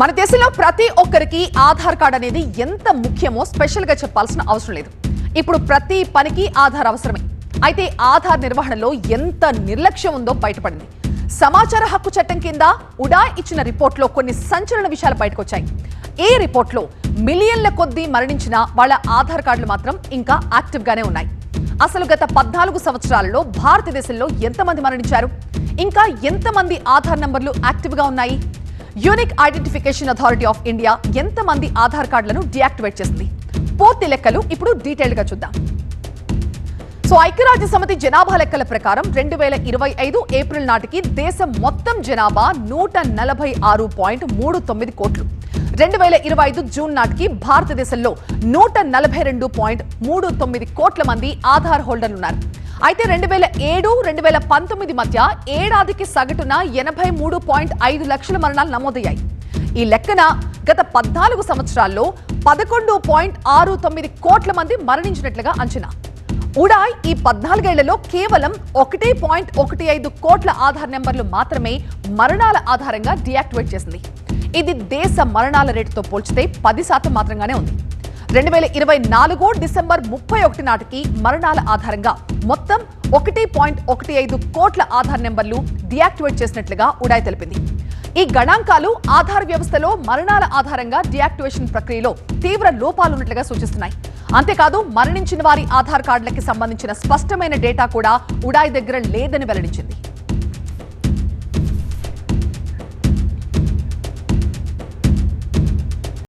మన దేశంలో ప్రతి ఒక్కరికి ఆధార్ కార్డ్ అనేది ఎంత ముఖ్యమో స్పెషల్గా చెప్పాల్సిన అవసరం లేదు. ఇప్పుడు ప్రతి పనికి ఆధార్ అవసరమే. అయితే ఆధార్ నిర్వహణలో ఎంత నిర్లక్ష్యం ఉందో బయటపడింది. సమాచార హక్కు చట్టం కింద ఉడా ఇచ్చిన రిపోర్ట్లో కొన్ని సంచలన విషయాలు బయటకొచ్చాయి. ఈ రిపోర్ట్లో మిలియన్ల కొద్దీ మరణించిన వాళ్ళ ఆధార్ కార్డులు మాత్రం ఇంకా యాక్టివ్ గానే ఉన్నాయి. అసలు గత పద్నాలుగు సంవత్సరాలలో భారతదేశంలో ఎంతమంది మరణించారు? ఇంకా ఎంతమంది ఆధార్ నంబర్లు యాక్టివ్గా ఉన్నాయి? Unique identification authority of India ఎంతమంది ఆధార్ కార్డులను డియాక్టివేట్ చేసింది? పూర్తి లెక్కలు ఇప్పుడు డీటెయిల్డ్గా చూద్దాం. సో ఐక్యరాజ్య సమితి జనాభా లెక్కల ప్రకారం రెండు వేల ఇరవై ఐదు ఏప్రిల్ నాటికి దేశం మొత్తం జనాభా నూట నలభై ఆరు పాయింట్ మూడు తొమ్మిది కోట్లు. రెండు వేల ఇరవై ఐదు జూన్ నాటికి భారతదేశంలో నూట నలభై రెండు పాయింట్ మూడు తొమ్మిది కోట్ల మంది ఆధార్ హోల్డర్లు ఉన్నారు అయితే రెండు వేల ఏడు రెండు వేల పంతొమ్మిది మధ్య ఏడాదికి సగటున ఎనభై మూడు పాయింట్ ఐదు లక్షల మరణాలు నమోదయ్యాయి. ఈ లెక్కన గత పద్నాలుగు సంవత్సరాల్లో పదకొండు పాయింట్ ఆరు తొమ్మిది కోట్ల మంది మరణించినట్లుగా అంచనా. ఉడాయ్ ఈ పద్నాలుగేళ్ళలో కేవలం ఒకటి పాయింట్ ఒకటి ఐదు కోట్ల ఆధార్ నెంబర్లు మాత్రమే మరణాల ఆధారంగా డియాక్టివేట్ చేసింది. ఇది దేశ మరణాల రేటుతో పోల్చితే పది శాతం మాత్రంగానే ఉంది. రెండు వేల ఇరవై నాలుగు డిసెంబర్ ముప్పై ఒకటి నాటికి మరణాల ఆధారంగా మొత్తం ఒకటి పాయింట్ ఒకటి ఐదు కోట్ల ఆధార్ నెంబర్లు డియాక్టివేట్ చేసినట్లుగా ఉడాయ్ తెలిపింది. ఈ గణాంకాలు ఆధార్ వ్యవస్థలో మరణాల ఆధారంగా డియాక్టివేషన్ ప్రక్రియలో తీవ్ర లోపాలున్నట్లుగా సూచిస్తున్నాయి. అంతేకాదు మరణించిన వారి ఆధార్ కార్డులకి సంబంధించిన స్పష్టమైన డేటా కూడా ఉడాయ్ దగ్గర లేదని వెల్లడించింది.